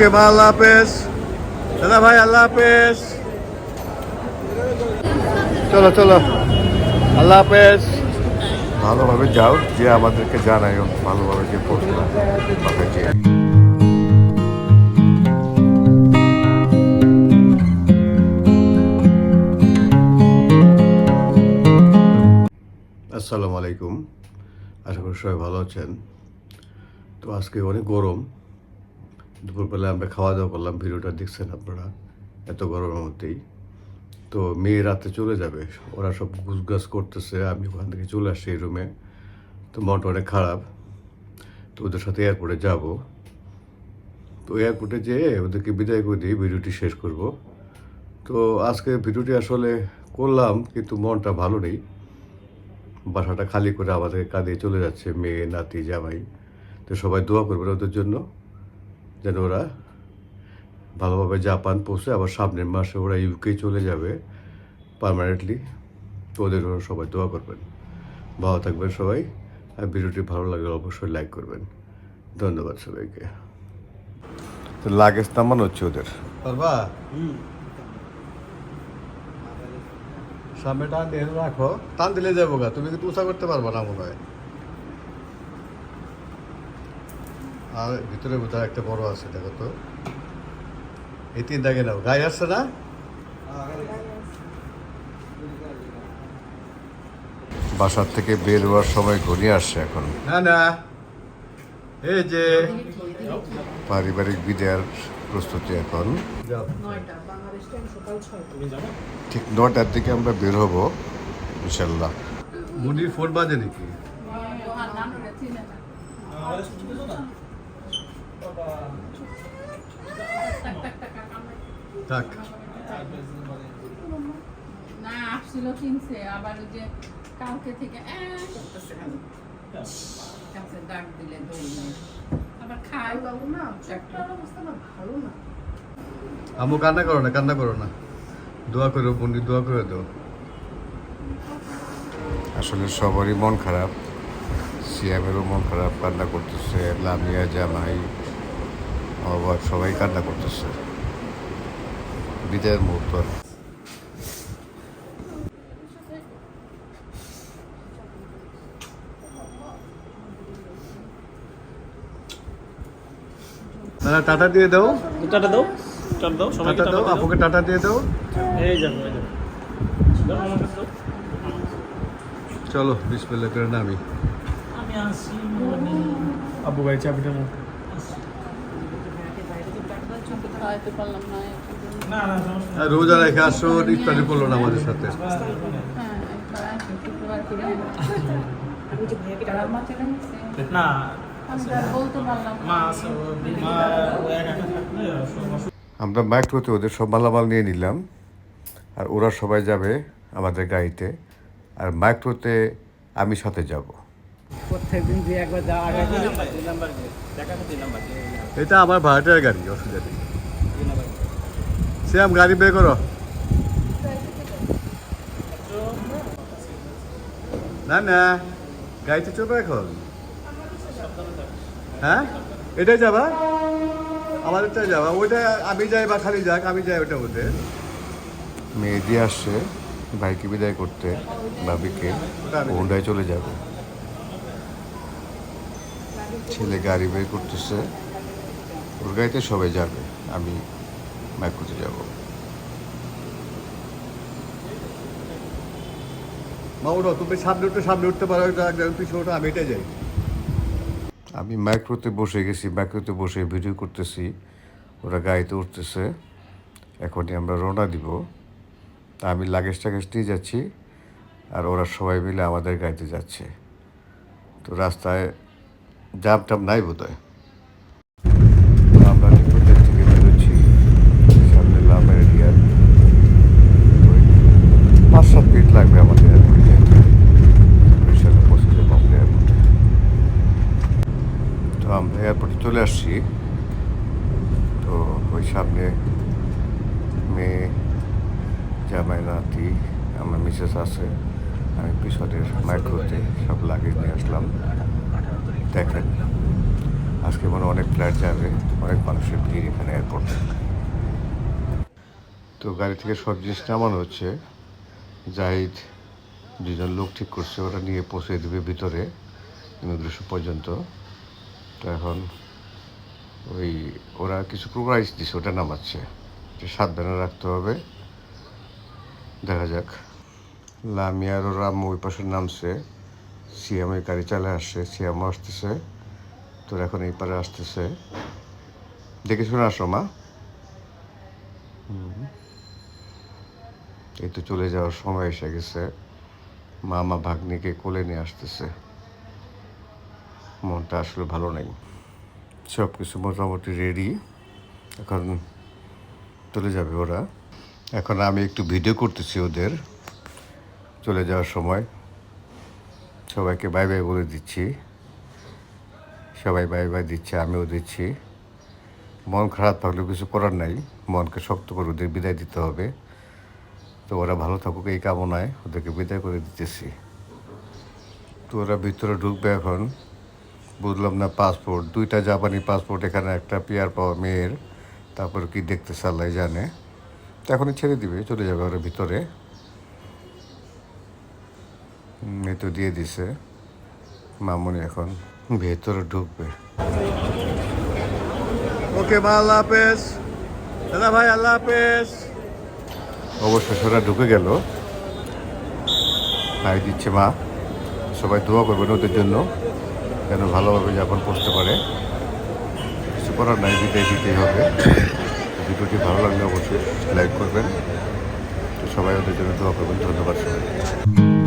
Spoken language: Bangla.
ওকে, মা, আল্লাহ হাফেজ। দাদা ভাই, আল্লাহ হাফেজ। চলো চলো। আল্লাহ হাফেজ। ভালোভাবে যাও যে আমাদেরকে জানাইও ভালোভাবে যে পৌঁছলাম আসসালামু আলাইকুম। আশা করি সবাই ভালো আছেন। তো আজকে অনেক গরম। দুপুরবেলা আমরা খাওয়া দাওয়া করলাম, ভিডিওটা দেখছেন আপনারা, এত গরমের মধ্যেই। তো মেয়ে রাতে চলে যাবে, ওরা সব গুছগাছ করতেছে, আমি ওখান থেকে চলে আসছি এই রুমে। তো মনটা অনেক খারাপ, তো ওদের সাথে এয়ারপোর্টে যাব। তো এয়ারপোর্টে যেয়ে ওদেরকে বিদায় করে দিয়ে ভিডিওটি শেষ করব। তো আজকে ভিডিওটি আসলে করলাম, কিন্তু মনটা ভালো নেই। বাসাটা খালি করে আমাদের কাঁধে চলে যাচ্ছে, মেয়ে, নাতি, জামাই। তো সবাই দোয়া করবেন ওদের জন্য। যেন ওরা ভালোভাবে জাপান পৌঁছে আবার সামনের মাসে ওরা ইউকে চলে যাবে পার্মানেন্টলি তো ওদের জন্য সবাই দোয়া করবেন। ভালো থাকবেন সবাই। আর ভিডিওটি ভালো লাগলে অবশ্যই লাইক করবেন। ধন্যবাদ সবাইকে। তো লাগেজ নামানো হচ্ছে ওদের। পারবা? সামনে টান দিয়ে রাখো। টান দিলে যাব গা। তুমি কিন্তু উষা করতে পারবা না মনে হয়। আর ভিতরে বোধহয় একটা বড় আছে দেখো তো। এই তিন দাগে নাও। গায়ে আসছে না? বাসার থেকে বের হওয়ার সময় ঘনিয়ে আসছে এখন। না না। এই যে পারিবারিক বিদায়ের প্রস্তুতি এখন। নয়টা বাংলাদেশ টাইম সকাল ছয়টা। ঠিক নটার দিকে আমরা বের হব ইনশাল্লাহ মুনির ফোন বাজে নাকি? থাক। না আসছিল কিনছে আবার ওই যে কালকে থেকে করতেছে কাছে ডাক দিলে আবার খাই বাবু না অবস্থা না ভালো না। আমু কান্না করো না কান্না করো না। দোয়া করো বন্দি দোয়া করে দাও। আসলে সবারই মন খারাপ। সিয়ামেরও মন খারাপ কান্না করতেছে লামিয়া জামাই বাবা সবাই কান্না করতেছে বিদায়ের মুহূর্ত। দাদা টাটা দিয়ে দাও টাটা দাও টাটা দাও সবাইকে টাটা দাও আপুকে টাটা দিয়ে দাও এই যাব যাব। চলো বিসমিল্লাহ করে নামি আমি আসি আব্বু ভাই চাবিটা নাও। খাওয়াইতে পারলাম না না না সমস্যা নেই। আর রোজা রেখে আসো ইফতারি করল না আমাদের সাথে। হ্যাঁ একবার আসি, শুক্রবার করে আমার। না মাইক্রোতে ওদের সব মালামাল নিয়ে নিলাম আর ওরা সবাই যাবে আমাদের গাড়িতে আর মাইক্রোতে আমি সাথে যাব। এটা আমার ভাড়াটার গাড়ি অসুবিধা নেই। শ্যাম গাড়ি বের করো না না গাড়িতে চলবে এখন হ্যাঁ এটাই যাবা আমাদেরটাই যাবা ওইটা আমি যাই বা খালি যাক আমি যাই ওটা ওতে মেহেদি আসছে ভাইকে বিদায় করতে ভাবিকে হোন্ডায় চলে যাবে ছেলে গাড়ি বের করতেছে ওর গাড়িতে সবাই যাবে আমি মাইক্রোতে যাব মা ওঠো তুমি সামনে উঠতে সামনে উঠতে পারো পিছনে ওঠো আমি এটা যাই। আমি মাইক্রোতে বসে গেছি মাইক্রোতে বসে ভিডিও করতেছি ওরা গাড়িতে উঠতেছে। এখনই আমরা রওনা দিব। তা আমি লাগেজ টাগেজ নিয়ে যাচ্ছি আর ওরা সবাই মিলে আমাদের গাড়িতে যাচ্ছে। তো রাস্তায় জাম টাম নাই বোধ হয় আমরা নিকটের থেকে বেরোচ্ছি সামনে লামের এরিয়ার ওই পাঁচ সাত মিনিট লাগবে আমাদের এয়ারপোর্টে যেতে বরিশালে পৌঁছে যাব আমরা এয়ারপোর্টে তো আমরা এয়ারপোর্টে চলে আসছি। তো ওই সামনে মেয়ে, জামাই, নাতি, আমার মিসেস আছে। আমি পিছনের মাইক্রোতে সব লাগেজ নিয়ে আসলাম। দেখেন, আজকে মনে অনেক ফ্লাইট যাবে, অনেক মানুষের ভিড় এখানে এয়ারপোর্টে তো গাড়ি থেকে সব জিনিস নামানো হচ্ছে। জাহিদ, দুজন লোক ঠিক করছে, ওরা নিয়ে পৌঁছে দেবে ভিতরে ইমিগ্রেশন পর্যন্ত। তো এখন ওই, ওরা কিছু প্রাইস দিছে, ওটা নামাচ্ছে। সাবধানে রাখতে হবে। দেখা যাক। লামিয়ার ওরা আম্মু ওই পাশে নামছে। সিএম ওই গাড়ি চালে আসছে। সিএমও আসতেছে। তোর এখন এই পারে আসতেছে। দেখে শুনে আসো, মা। এই তো চলে যাওয়ার সময় এসে গেছে। মামা ভাগ্নিকে কোলে নিয়ে আসতেছে। মনটা আসলে ভালো নেই। সব কিছু মোটামুটি রেডি এখন চলে যাবে ওরা। এখন আমি একটু ভিডিও করতেছি ওদের। চলে যাওয়ার সময় সবাইকে বাই বাই বলে দিচ্ছি। সবাই বাই বাই দিচ্ছে, আমিও দিচ্ছি। মন খারাপ থাকলেও কিছু করার নাই। মনকে শক্ত করে ওদের বিদায় দিতে হবে। তো ওরা ভালো থাকুক এই কামনায় ওদেরকে বিদায় করে দিতেছি। তো ওরা ভিতরে ঢুকবে এখন। বুঝলাম না পাসপোর্ট দুইটা জাপানি পাসপোর্ট এখানে একটা পিয়ার পাওয়া মেয়ের তারপর কি দেখতে সাল্লাই জানে। তো এখনই ছেড়ে দিবে চলে যাবে ওরা ভিতরে। তো দিয়ে দিছে। মামুনি এখন ভেতরে ঢুকবে। ওকে মা আল্লাহ হাফেজ। দাদা ভাই আল্লাহ হাফেজ। অবশ্য ওরা ঢুকে গেল। ভাই দিচ্ছে মা। সবাই দোয়া করবেন ওদের জন্য। যেন ভালোভাবে যাপন করতে পারে, কিছু করার নাই বিদায় দিতেই হবে। ভিডিওটি ভালো লাগলে অবশ্যই লাইক করবেন। তো সবাই ওদের জন্য দোয়া করবেন। ধন্যবাদ সবাই